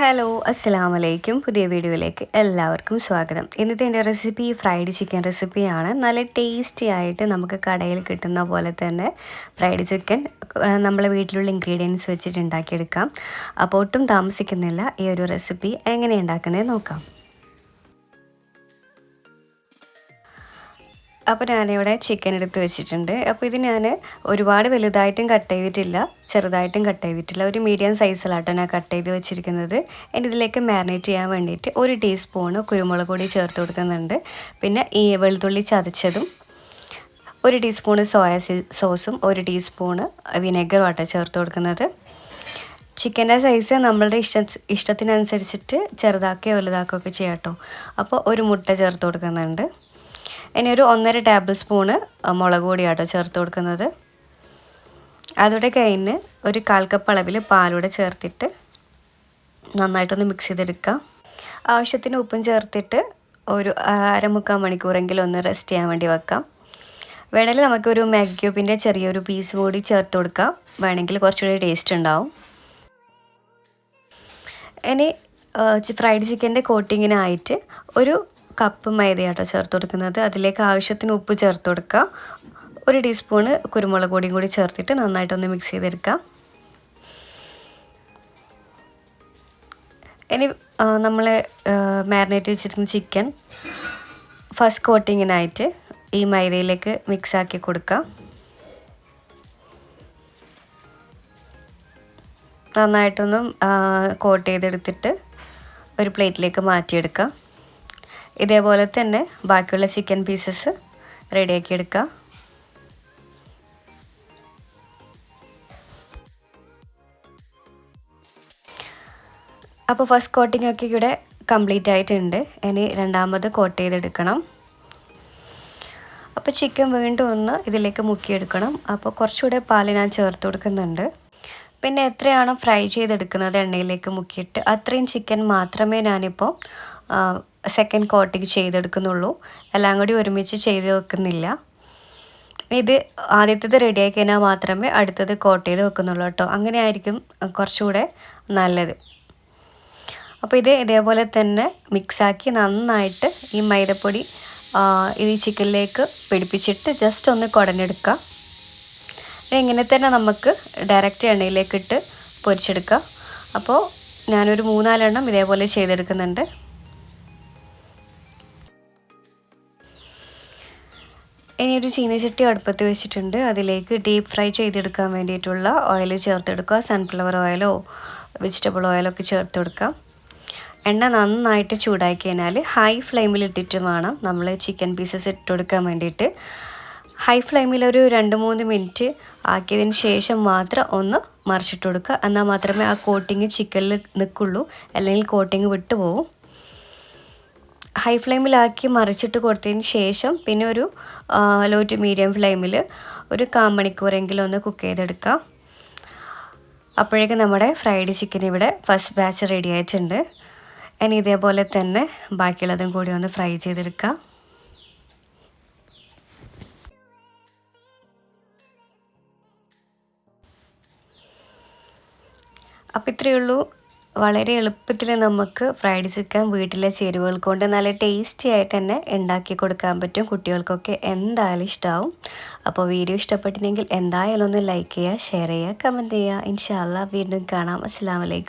Hello അസ്സാം വലൈക്കും പുതിയ വീഡിയോയിലേക്ക് എല്ലാവർക്കും സ്വാഗതം. ഇന്നത്തെ എന്റെ റെസിപ്പി ഫ്രൈഡ് ചിക്കൻ റെസിപ്പിയാണ് നല്ല ടേസ്റ്റി ആയിട്ട് നമുക്ക് കടയിൽ കിട്ടുന്ന പോലെ തന്നെ ഫ്രൈഡ് ചിക്കൻ നമ്മളെ വീട്ടിലുള്ള ഇൻഗ്രീഡിയൻസ് വെച്ചിട്ട് ഉണ്ടാക്കിയെടുക്കാം. അപ്പോൾ ഒട്ടും താമസിക്കുന്നില്ല ഈ ഒരു റെസിപ്പി എങ്ങനെ ഉണ്ടാക്കുന്നത് നോക്കാം. അപ്പോൾ ഞാനിവിടെ ചിക്കൻ എടുത്ത് വെച്ചിട്ടുണ്ട്. അപ്പോൾ ഇത് ഞാൻ ഒരുപാട് വലുതായിട്ടും കട്ട് ചെയ്തിട്ടില്ല. ചെറുതായിട്ടും കട്ട് ചെയ്തിട്ടില്ല. ഒരു മീഡിയം സൈസിലാട്ടോ ഞാൻ കട്ട് ചെയ്ത് വെച്ചിരിക്കുന്നത്. എന്റെ ഇതിലേക്ക് മാരിനേറ്റ് ചെയ്യാൻ വേണ്ടിയിട്ട് ഒരു ടീസ്പൂണ് കുരുമുളക് പൊടി ചേർത്ത് കൊടുക്കുന്നുണ്ട്. പിന്നെ ഈ വെളുത്തുള്ളി ചതച്ചതും ഒരു ടീസ്പൂണ് സോയ സോസും ഒരു ടീസ്പൂണ് വിനെഗറും ആട്ടോ ചേർത്ത് കൊടുക്കുന്നത്. ചിക്കന്റെ സൈസ് നമ്മളുടെ ഇഷ്ട ഇഷ്ടത്തിനനുസരിച്ചിട്ട് ചെറുതാക്കുകയോ വലുതാക്കുകയോ ഒക്കെ ചെയ്യാം കേട്ടോ അപ്പോൾ ഒരു മുട്ട ചേർത്ത് കൊടുക്കുന്നുണ്ട്. ഇനി ഒരു ഒന്നര ടേബിൾ സ്പൂണ് മുളക് പൊടിയാട്ടോ ചേർത്ത് കൊടുക്കുന്നത്. അതോടെ കഴിഞ്ഞ് ഒരു കാൽ കപ്പ് അളവിൽ പാലൂടെ ചേർത്തിട്ട് നന്നായിട്ടൊന്ന് മിക്സ് ചെയ്തെടുക്കാം. ആവശ്യത്തിന് ഉപ്പും ചേർത്തിട്ട് ഒരു അരമുക്കാൽ മണിക്കൂറെങ്കിലും ഒന്ന് റെസ്റ്റ് ചെയ്യാൻ വേണ്ടി വെക്കാം. വേണമെങ്കിൽ നമുക്കൊരു മാഗ്യൂബിന്റെ ചെറിയൊരു പീസ് കൂടി ചേർത്ത് കൊടുക്കാം. വേണമെങ്കിൽ കുറച്ചുകൂടി ടേസ്റ്റ് ഉണ്ടാവും. ഇനി ഫ്രൈഡ് ചിക്കന്റെ കോട്ടിങ്ങിനായിട്ട് ഒരു കപ്പ് മൈദയാട്ടോ ചേർത്ത് കൊടുക്കുന്നത്. അതിലേക്ക് ആവശ്യത്തിന് ഉപ്പ് ചേർത്ത് കൊടുക്കുക ഒരു ടീസ്പൂണ് കുരുമുളക് പൊടിയും കൂടി ചേർത്തിട്ട് നന്നായിട്ടൊന്ന് മിക്സ് ചെയ്തെടുക്കാം. ഇനി നമ്മൾ മാരിനേറ്റ് വെച്ചിരിക്കുന്ന ചിക്കൻ ഫസ്റ്റ് കോട്ടിങ്ങിനായിട്ട് ഈ മൈദയിലേക്ക് മിക്സ് ആക്കി കൊടുക്കാം. നന്നായിട്ടൊന്നും കോട്ട് ചെയ്തെടുത്തിട്ട് ഒരു പ്ലേറ്റിലേക്ക് മാറ്റിയെടുക്കാം. ഇതേപോലെ തന്നെ ബാക്കിയുള്ള ചിക്കൻ പീസസ് റെഡിയാക്കി എടുക്കാം. അപ്പോൾ ഫസ്റ്റ് കോട്ടിംഗ് ഒക്കെ ഇവിടെ കംപ്ലീറ്റ് ആയിട്ടുണ്ട്. ഇനി രണ്ടാമത് കോട്ട് ചെയ്തെടുക്കണം. അപ്പോൾ ചിക്കൻ വീണ്ടും ഒന്ന് ഇതിലേക്ക് മുക്കിയെടുക്കണം. അപ്പോൾ കുറച്ചുകൂടെ പാൽ ഞാൻ ചേർത്ത് കൊടുക്കുന്നുണ്ട്. പിന്നെ എത്രയാണോ ഫ്രൈ ചെയ്തെടുക്കുന്നത് എണ്ണയിലേക്ക് മുക്കിയിട്ട് അത്രയും ചിക്കൻ മാത്രമേ ഞാനിപ്പോൾ സെക്കൻഡ് കോട്ടിങ് ചെയ്തെടുക്കുന്നുള്ളൂ. എല്ലാം കൂടി ഒരുമിച്ച് ചെയ്ത് വെക്കുന്നില്ല. ഇത് ആദ്യത്തേത് റെഡിയാക്കി കഴിഞ്ഞാൽ മാത്രമേ അടുത്തത് കോട്ട് ചെയ്ത് വെക്കുന്നുള്ളൂ കേട്ടോ. അങ്ങനെ ആയിരിക്കും കുറച്ചുകൂടെ നല്ലത്. അപ്പോൾ ഇത് ഇതേപോലെ തന്നെ മിക്സാക്കി നന്നായിട്ട് ഈ മൈദപ്പൊടി ഈ ചിക്കനിലേക്ക് പിടിപ്പിച്ചിട്ട് ജസ്റ്റ് ഒന്ന് കുടഞ്ഞെടുക്കുക. ഇങ്ങനെ തന്നെ നമുക്ക് ഡയറക്റ്റ് എണ്ണയിലേക്കിട്ട് പൊരിച്ചെടുക്കാം അപ്പോൾ ഞാനൊരു മൂന്നാലെണ്ണം ഇതേപോലെ ചെയ്തെടുക്കുന്നുണ്ട്. ഒരു ചീനച്ചട്ടി അടുപ്പത്ത് വെച്ചിട്ടുണ്ട്. അതിലേക്ക് ഡീപ്പ് ഫ്രൈ ചെയ്തെടുക്കാൻ വേണ്ടിയിട്ടുള്ള ഓയിൽ ചേർത്തെടുക്കുക. സൺഫ്ലവർ ഓയിലോ വെജിറ്റബിൾ ഓയിലോ ഒക്കെ ചേർത്ത് കൊടുക്കാം എണ്ണ നന്നായിട്ട് ചൂടാക്കി കഴിഞ്ഞാൽ ഹൈ ഫ്ലെയിമിൽ ഇട്ടിട്ട് വേണം നമ്മൾ ചിക്കൻ പീസസ് ഇട്ട് കൊടുക്കാൻ വേണ്ടിയിട്ട്. ഹൈ ഫ്ലെയിമിൽ ഒരു രണ്ട് മൂന്ന് മിനിറ്റ് ആക്കിയതിന് ശേഷം മാത്രം ഒന്ന് മറിച്ചിട്ട് കൊടുക്കുക. എന്നാൽ മാത്രമേ ആ കോട്ടിങ് ചിക്കനിൽ നിൽക്കുള്ളൂ. അല്ലെങ്കിൽ കോട്ടിങ് വിട്ടു പോകും ഹൈ ഫ്ലെയിമിലാക്കി മറിച്ചിട്ട് കൊടുത്തതിന് ശേഷം പിന്നെ ഒരു ലോ ടു മീഡിയം ഫ്ലെയിമിൽ ഒരു കാമണിക്കൂറെങ്കിലും ഒന്ന് കുക്ക് ചെയ്തെടുക്കാം. അപ്പോഴേക്കും നമ്മുടെ ഫ്രൈഡ് ചിക്കൻ ഇവിടെ ഫസ്റ്റ് ബാച്ച് റെഡി ആയിട്ടുണ്ട്. ഇനി ഇതേപോലെ തന്നെ ബാക്കിയുള്ളതും കൂടി ഒന്ന് ഫ്രൈ ചെയ്തെടുക്കാം. അപ്പോൾ ഇത്രയേ ഉള്ളൂ. വളരെ എളുപ്പത്തിൽ നമുക്ക് ഫ്രൈഡ് ചിക്കൻ വീട്ടിലെ ചേരുവകൾ കൊണ്ട് നല്ല ടേസ്റ്റി ആയിട്ട് തന്നെ ഉണ്ടാക്കി കൊടുക്കാൻ പറ്റും കുട്ടികൾക്കൊക്കെ എന്തായാലും ഇഷ്ടമാവും അപ്പോൾ വീഡിയോ ഇഷ്ടപ്പെട്ടിട്ടുണ്ടെങ്കിൽ എന്തായാലും ഒന്ന് ലൈക്ക് ചെയ്യുക ഷെയർ ചെയ്യുക കമന്റ് ചെയ്യുക. ഇൻഷാല്ല വീണ്ടും കാണാം. അസ്സാം വലൈക്കും